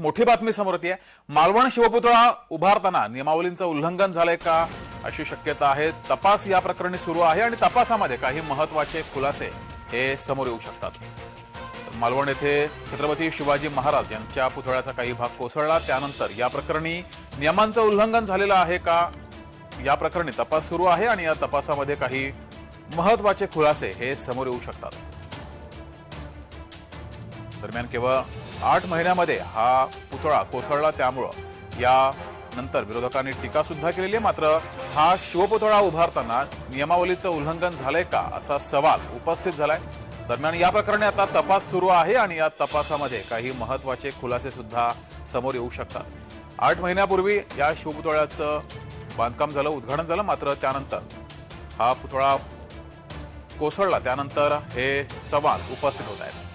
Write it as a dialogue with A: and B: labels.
A: मोठी बातमी समोर येते मालवण शिवपुतळा उभारताना नियमावलींचं उल्लंघन झालंय का अशी शक्यता आहे. तपास या प्रकरणी सुरू आहे आणि तपासामध्ये काही महत्त्वाचे खुलासे हे समोर येऊ शकतात. मालवण येथे छत्रपती शिवाजी महाराज यांच्या पुतळ्याचा काही भाग कोसळला. त्यानंतर या प्रकरणी नियमांचं उल्लंघन झालेलं आहे का? या प्रकरणी तपास सुरू आहे आणि या तपासामध्ये काही महत्त्वाचे खुलासे हे समोर येऊ शकतात. दरम्यान केवळ आठ महिन्यामध्ये हा पुतळा कोसळला त्यामुळं. या नंतर विरोधकांनी टीका सुद्धा केलेली आहे मात्र हा शिवपुतळा उभारताना नियमावलीचं उल्लंघन झालंय का असा सवाल उपस्थित झालाय. दरम्यान या प्रकरणी आता तपास सुरू आहे आणि या तपासामध्ये काही महत्त्वाचे खुलासे सुद्धा समोर येऊ शकतात. आठ महिन्यापूर्वी या शिवपुतळ्याचं बांधकाम झालं उद्घाटन झालं मात्र त्यानंतर हा पुतळा कोसळला. त्यानंतर हे सवाल उपस्थित होत आहेत.